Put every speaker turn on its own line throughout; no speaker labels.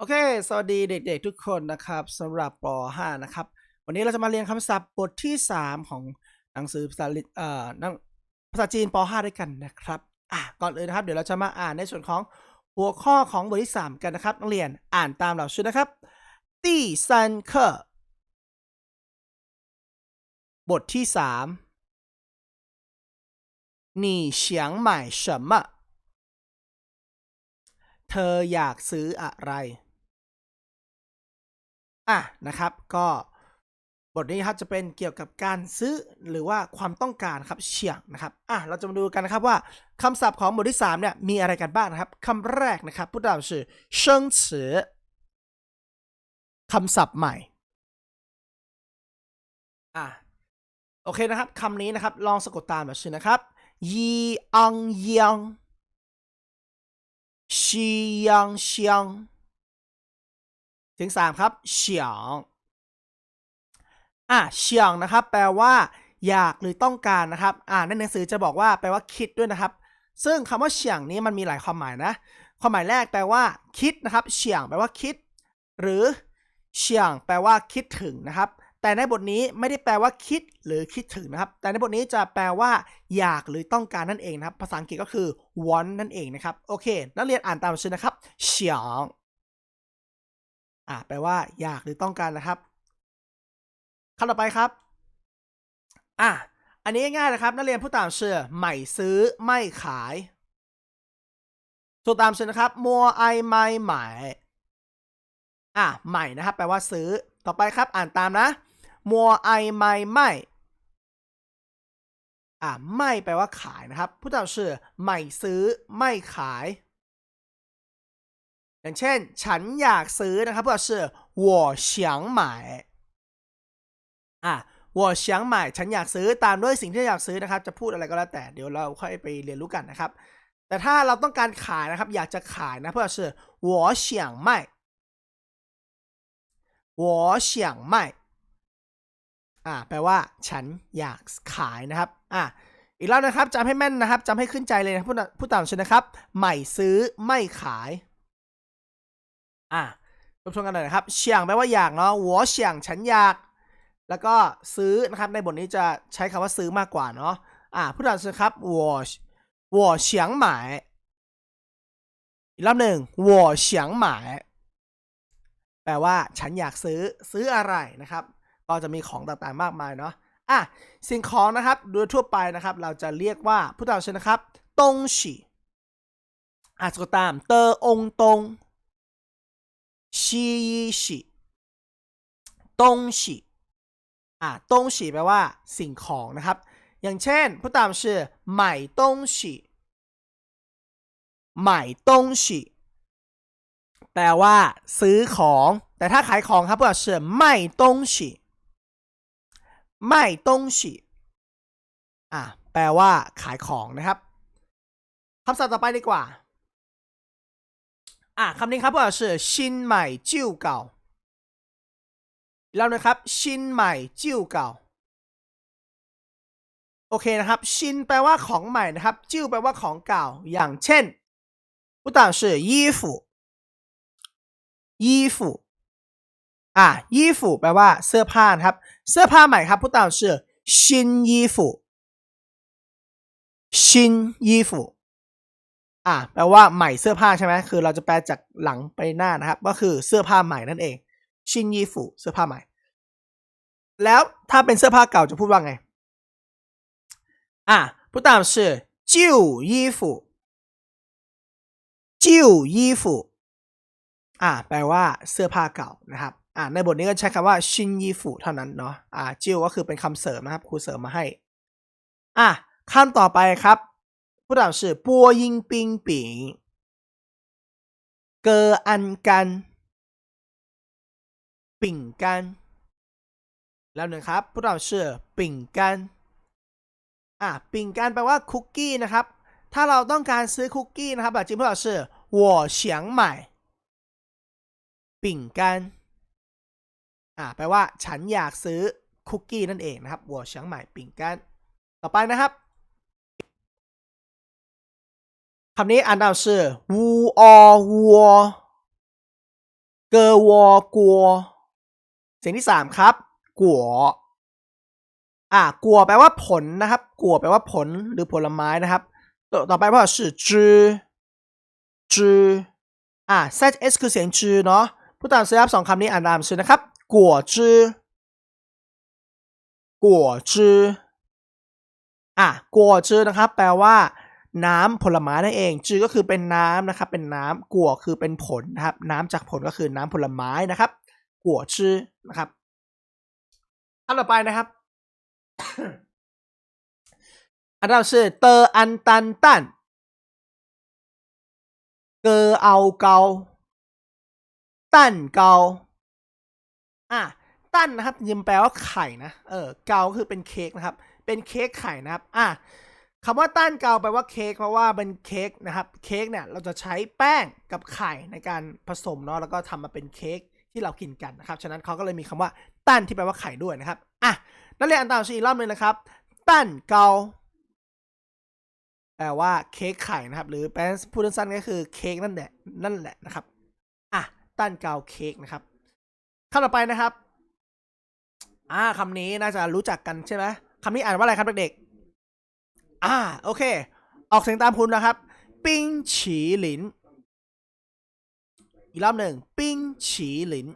โอเค สวัสดีเด็กๆทุกคนนะครับสำหรับป .5 นะครับ วันนี้เราจะมาเรียนคำศัพท์บทที่ 3 ของหนังสือภาษาลิเอ่อหนังภาษาจีนป .5 ด้วยกันนะครับ อ่ะก่อนอื่นนะครับ เดี๋ยวเราจะมาอ่านในส่วนของหัวข้อของบทที่ 3 กันนะครับนักเรียนอ่านตามเราชื่อนะครับ第三课บทที่ 3你想买什么เธออยากซื้ออะไร อะนะครับก็บทนี้ครับจะเป็นเกี่ยวกับการซื้อหรือว่าความต้องการครับเฉียงนะครับอะเราจะมาดูกันนะครับว่าคำศัพท์ของบทที่3เนี่ยมีอะไรกันบ้างนะครับคำแรกนะครับพูดตามชื่อเชิงเฉือคำศัพท์ใหม่อะโอเคนะครับคำนี้นะครับลองสะกดตามแบบชื่อนะครับยีอังยังชียังเชียง ถึงสามครับเฉียงอะเฉียงนะครับ แปลว่าอยากหรือต้องการนะครับ อ่าในหนังสือจะบอกว่าแปลว่าคิดด้วยนะครับ ซึ่งคำว่าเฉียงนี้มันมีหลายความหมายนะ ความหมายแรกแปลว่าคิดนะครับเฉียงแปลว่าคิด หรือเฉียงแปลว่าคิดถึงนะครับ แต่ในบทนี้ไม่ได้แปลว่าคิดหรือคิดถึงนะครับ แต่ในบทนี้จะแปลว่า อยากหรือต้องการนั่นเองนะครับ ภาษาอังกฤษก็คือ want นั่นเองนะครับ โอเค นักเรียนอ่านตามชื่อนะครับ เฉียง อ่าแปลว่าอยากหรือต้องการนะครับคำต่อไปครับ อะอันนี้ง่ายนะครับ นักเรียนผู้ตามเชื่อใหม่ซื้อไม่ขายถูกตามเชื่อนะครับมัวไอไม่ใหม่อะใหม่นะครับ แปลว่าซื้อต่อไปครับ อ่านตามนะมัวไอไม่ไม่อะไม่แปลว่าขายนะครับ ผู้ตามเชื่อใหม่ซื้อไม่ขาย อย่างเช่น ฉันอยากซื้อนะครับผู้ตามเชื่อ我想买อ่ะ我想买ฉันอยากซื้อตามด้วยสิ่งที่อยากซื้อนะครับ จะพูดอะไรก็แล้วแต่ เดี๋ยวเราค่อยไปเรียนรู้กันนะครับ แต่ถ้าเราต้องการขายนะครับ อยากจะขายนะเพื่อชื่อ我想卖我想卖อ่า แปลว่า ฉันอยากขายนะครับ อ่ะ อีกแล้วนะครับจำให้แม่นนะครับจำให้ขึ้นใจเลยนะผู้ผู้ตามชื่อนะครับ ใหม่ซื้อไม่ขาย อะรบชมกันหน่อยนะครับเฉียงแปลว่าอยากเนาะหัวเฉียงฉันอยาก แล้วก็ซื้อนะครับในบทนี้จะใช้คำว่าซื้อมากกว่าเนาะอะผู้ดันสิครับหัวหัวเฉียงหมายอีกรอบหนึ่งหัวเฉียงหมายแปลว่าฉันอยากซื้อซื้ออะไรนะครับ ก็จะมีของต่างๆมากมายเนาะอะสิ่งของนะครับโดยทั่วไปนะครับ เราจะเรียกว่าผู้ตามชนะครับตงฉีอะสกตาม เตอองตง ชีฉีตงฉีอะตงฉีแปลว่าสิ่งของนะครับ อย่างเช่นผู้ตามชื่อใหม่ตงฉีใหม่ตงฉีแปลว่า ซื้อของ แต่ถ้าขายของครับผู้ตามชื่อไม่ตงฉีไม่ตงฉีอะแปลว่าขายของนะครับคำศัพท์ต่อไปดีกว่า อะคำนี้ครับผู้ตามชื่อชินใหม่จิ้วเก่าแล้วนะครับ ชินใหม่จิ้วเก่า โอเคนะครับ ชินแปลว่าของใหม่นะครับ จิ้วแปลว่าของเก่า อย่างเช่นผู้ต่างชื่อยี่ฝูยี่ฝูอะยี่ฝูแปลว่าเสื้อผ้านะครับ เสื้อผ้าใหม่ครับผู้ต่างชื่อชินยี่ฝูชินยี่ฝู อะแปลว่าใหม่เสื้อผ้าใช่ไหมคือเราจะแปลจากหลังไปหน้านะครับ ก็คือเสื้อผ้าใหม่นั่นเอง ชินยี่ฝูเสื้อผ้าใหม่ แล้วถ้าเป็นเสื้อผ้าเก่าจะพูดว่าไง อะผู้ตามชื่อจิ้วยี่ฝูจิ้วยี่ฝูอะแปลว่าเสื้อผ้าเก่านะครับอะในบทนี้ก็ใช้คำว่าชินยี่ฝูเท่านั้นเนาะอะจิ้วก็คือเป็นคำเสริมนะครับครูเสริมมาให้ อะคำต่อไปครับ ผู้ตามชื่อปัวยิงปิงปิงเกออันกันปิ่งกัน แล้วหนึ่งครับผู้ตอบชื่อปิ่งกัน อ่ะปิ่งกันแปลว่าคุกกี้นะครับ ถ้าเราต้องการซื้อคุกกี้นะครับแบบจริงผู้ตอบชื่อ我想买ปิ่งกัน อ่ะแปลว่า ฉันอยากซื้อคุกกี้นั่นเองนะครับ我想买ปิ่งกัน ต่อไปนะครับ คำนี้อ่านตามชื่อวูอวัวเกอวอกัว เสียงที่สามครับกัวอะกัวแปลว่าผลนะครับกัวแปลว่าผลหรือผลไม้นะครับต่อต่อไปว่าชื่อจือจืออะอสคือเสียงจือเนาะผู้ตามซื้อครับสองคำนี้อ่านตามชื่อนะครับกัวจือกัวจืออะกัวจือนะครับ แปลว่า น้ำผลไม้นั่นเอง จือก็คือเป็นน้ำนะครับ เป็นน้ำกัวคือเป็นผลนะครับ น้ำจากผลก็คือน้ำผลไม้นะครับกัวชื่อนะครับอันต่อไปนะครับอันต่คือเตออันตันตันเกอเอาเกาตันเกาอะตันนะครับยิมแปลว่าไข่นะเออเกาคือเป็นเค้กนะครับ เป็นเค้กไข่นะครับ อะ คำว่าตั้นเกาแปลว่าเค้กเพราะว่าเป็นเค้กนะครับเค้กเนี่ยเราจะใช้แป้งกับไข่ในการผสมเนาะแล้วก็ทำมาเป็นเค้กที่เรากินกันนะครับฉะนั้นเขาก็เลยมีคำว่าตั้นที่แปลว่าไข่ด้วยนะครับอะนักเรียนอ่านตามชื่ออีกรอบนึงนะครับตั้นเกาแปลว่าเค้กไข่นะครับ หรือแปลพูดสั้นๆก็คือเค้กนั่นแหละนั่นแหละนะครับอะตั้นเกาเค้กนะครับคำต่อไปนะครับอ่าคำนี้น่าจะรู้จักกันใช่ไหมคำนี้อ่านว่าอะไรครับเด็ก อ่าโอเค ออกเสียงตามคุณนะครับ ปิ้งฉีหลิน อีกรอบหนึ่งปิ้งฉีหลิน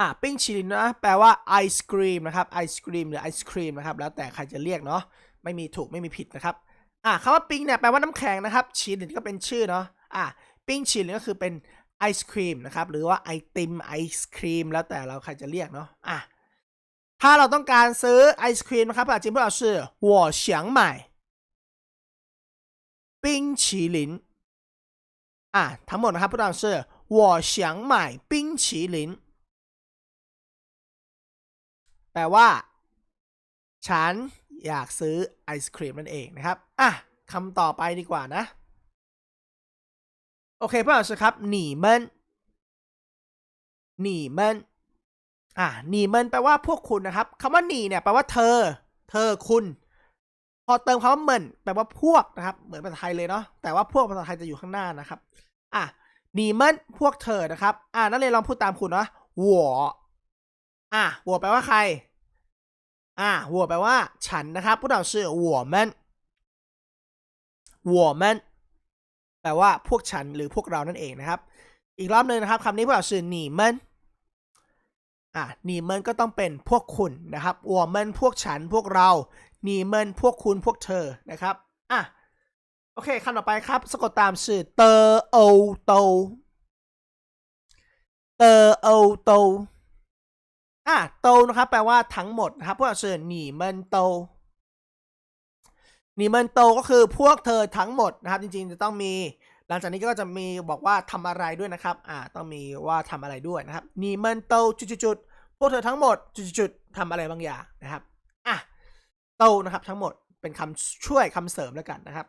อะปิ้งฉีหลินนะ แปลว่าไอศครีมนะครับไอศครีมหรือไอศครีมนะครับ แล้วแต่ใครจะเรียกเนาะไม่มีถูกไม่มีผิดนะครับอะคำว่าปิ้งเนี่ยแปลว่าน้ำแข็งนะครับฉีหลินก็เป็นชื่อเนาะอะปิ้งฉีหลินก็คือเป็นไอศครีมนะครับ หรือว่าไอติมไอศครีมแล้วแต่เราใครจะเรียกเนาะอะ ถ้าเราต้องการซื้อไอศครีมนะครับภาษาจีนพวกเรา是我想买冰淇淋อ่ะทั้งหมดนะครับพวกเรา是我想买冰淇淋แปลว่า ฉันอยากซื้อไอศครีมนั่นเองนะครับ อ่ะคำต่อไปดีกว่านะ โอเคเพื่อนๆครับหนีเมินหนีเมิน อะนีมันแปลว่าพวกคุณนะครับคำว่านีเนี่ย แปลว่าเธอ เธอคุณ พอเติมคำว่าเหมือนแปลว่าพวกนะครับ เหมือนภาษาไทยเลยเนาะแต่ว่าพวกภาษาไทยจะอยู่ข้างหน้านะครับ อะนีมันพวกเธอนะครับ อะนั่นเลยลองพูดตามคุณนะหัวอะหัวแปลว่าใคร อะหัวแปลว่า ฉันนะครับพวกเราชื่อหัวมันหัวมันแปลว่าพวกฉันหรือพวกเรานั่นเองนะครับ อีกรอบหนึ่งนะครับคำนี้พวกเราชื่อหนีมัน อ่าหนีเมนก็ต้องเป็นพวกคุณนะครับ我们พวกฉันพวกเราหนีเมนพวกคุณพวกเธอนะครับอะโอเคคำต่อไปครับ สะกดตามชื่อเตอโอโตเตอโอโตอะโตนะครับ แปลว่าทั้งหมดนะครับ พวกเราชื่อหนีเมินโตหนีเมินโตก็คือพวกเธอทั้งหมดนะครับ จริงๆจะต้องมี หลังจากนี้ก็จะมีบอกว่าทำอะไรด้วยนะครับ อ่า ต้องมีว่าทำอะไรด้วยนะครับหนีเมินโตจุดๆพวกเธอทั้งหมดจุดๆทำอะไรบางอย่างนะครับ อะโตนะครับทั้งหมดเป็นคำช่วยคำเสริมแล้วกันนะครับ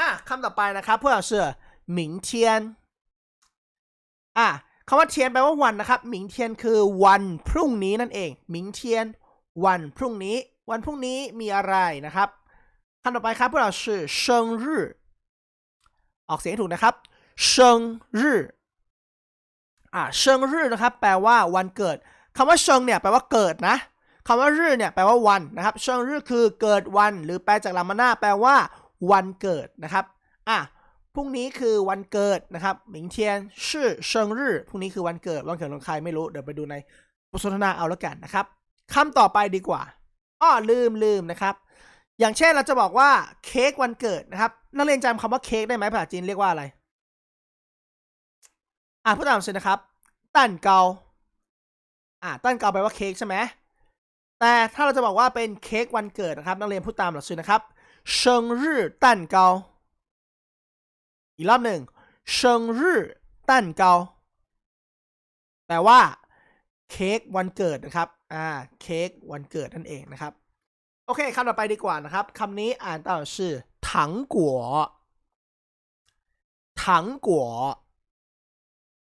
อะคำต่อไปนะครับพวกเราชื่อหมิงเทียน อะคำว่าเทียนแปลว่าวันนะครับ หมิงเทียนคือวันพรุ่งนี้นั่นเอง หมิงเทียน วันพรุ่งนี้ วันพรุ่งนี้มีอะไรนะครับ คำต่อไปครับพวกเราชื่อเชิงรื่อออกเสียงถูกนะครับ เชิงรื่ออ่าเชิงรื่อนะครับ แปลว่าวันเกิดคำว่าเชิงเนี่ยแปลว่าเกิดนะคำว่ารื่อเนี่ยแปลว่าวันนะครับ เชิงรื่อคือเกิดวัน หรือแปลจากลามาน่าแปลว่า วันเกิดนะครับอะพรุ่งนี้คือวันเกิดนะครับหมิงเทียนชื่อเชิงรื่อพรุ่งนี้คือวันเกิดวันเกิดของใครไม่รู้เดี๋ยวไปดูในบทสนทนาเอาแล้วกันนะครับคำต่อไปดีกว่าอ้อลืมลืมนะครับ อย่างเช่นเราจะบอกว่าเค้กวันเกิดนะครับนักเรียนจำคำว่าเค้กได้ไหมภาษาจีนเรียกว่าอะไร อะพูดตามสินะครับตั้นเกาอะตั้นเกาแปลว่าเค้กใช่ไหมแต่ถ้าเราจะบอกว่าเป็นเค้กวันเกิดนะครับ นักเรียนพูดตามหลักสูตรนะครับเชิงรื่อตั้นเกาอีกรอบหนึ่งเชิงรื่อตั้นเกาแปลว่าเค้กวันเกิดนะครับอ่าเค้กวันเกิดนั่นเองนะครับ โอเคคำต่อไปดีกว่านะครับคำนี้อ่านต่อชื่อถังกัวถังกัว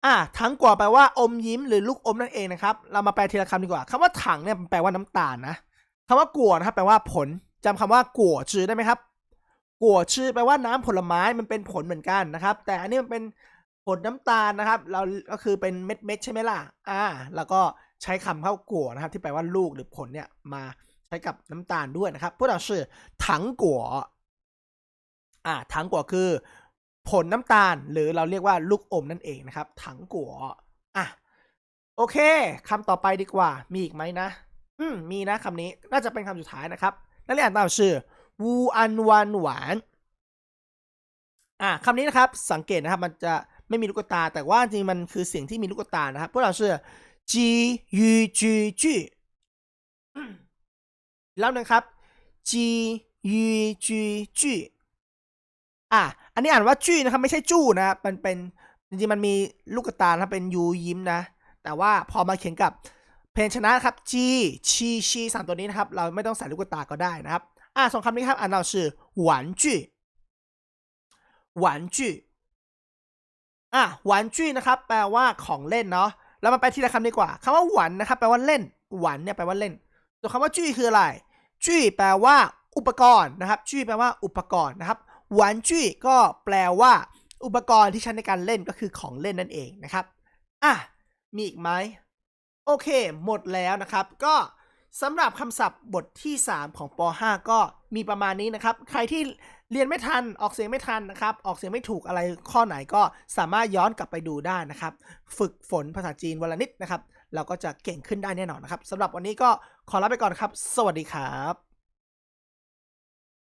อ่าถังกัวแปลว่าอมยิ้มหรือลูกอมนั่นเองนะครับ เรามาแปลทีละคำดีกว่าคำว่าถังเนี่ยแปลว่าน้ำตาลนะคำว่ากัวนะครับแปลว่าผลจำคำว่ากัวจือได้ไหมครับกัวชื่อแปลว่าน้ำผลไม้มันเป็นผลเหมือนกันนะครับ แต่อันนี้มันเป็นผลน้ำตาลนะครับ เราก็คือเป็นเม็ดเม็ดๆใช่ไหมล่ะอ่า แล้วก็ใช้คำเข้ากัวนะครับ ที่แปลว่าลูกหรือผลเนี่ยมา ใช้กับน้ำตาลด้วยนะครับพวกเราชื่อถังกัวอ่าถังกัวคือ ผลน้ำตาลหรือเราเรียกว่าลูกอมนั่นเองนะครับ ถังกัวอะโอเคคำต่อไปดีกว่า มีอีกไหมนะ อืมมีนะคำนี้น่าจะเป็นคำสุดท้ายนะครับนักเรียนอ่านตามชื่อวูอันวันหวานอ่าคำนี้นะครับสังเกตนะครับมันจะไม่มีลูกตา แต่ว่าจริงมันคือเสียงที่มีลูกตานะครับ พวกเราชื่อจียูจีจี แล้วนะครับจียูจีจีอะ อันนี้อ่านว่าจี้นะครับ ไม่ใช่จู้นะครับมันเป็นจริงๆมันมีลูกตานะครับเป็นยูยิ้มนะ แต่ว่าพอมาเขียนกับเพนชนะครับ G ชีชีสามตัวนี้นะครับ เราไม่ต้องใส่ลูกตาก็ได้นะครับ อ่าสองคำนี้ครับ อ่านเราชื่อหวานจื้อหวานจื้ออะหวานจื้อนะครับ แปลว่าของเล่นเนาะเรามาไปทีละคำดีกว่าคำว่าหวานนะครับ แปลว่าเล่น หวานเนี่ยแปลว่าเล่น ส่วนคำว่าจื้คืออะไร จื้แปลว่า อุปกรณ์นะครับจื้แปลว่าอุปกรณ์นะครับหวานจื้ก็แปลว่า อุปกรณ์ที่ใช้ในการเล่นก็คือของเล่นนั่นเองนะครับอะมีอีกไหมโอเค หมดแล้วนะครับ ก็สำหรับคำศัพท์บทที่ 3 ของป .5 ก็มีประมาณนี้นะครับ ใครที่เรียนไม่ทันออกเสียงไม่ทันนะครับ ออกเสียงไม่ถูกอะไรข้อไหนก็สามารถย้อนกลับไปดูได้นะครับ ฝึกฝนภาษาจีนวันละนิดนะครับ เราก็จะเก่งขึ้นได้แน่นอนนะครับสำหรับวันนี้ก็ขอลาไปก่อนครับ สวัสดีครับ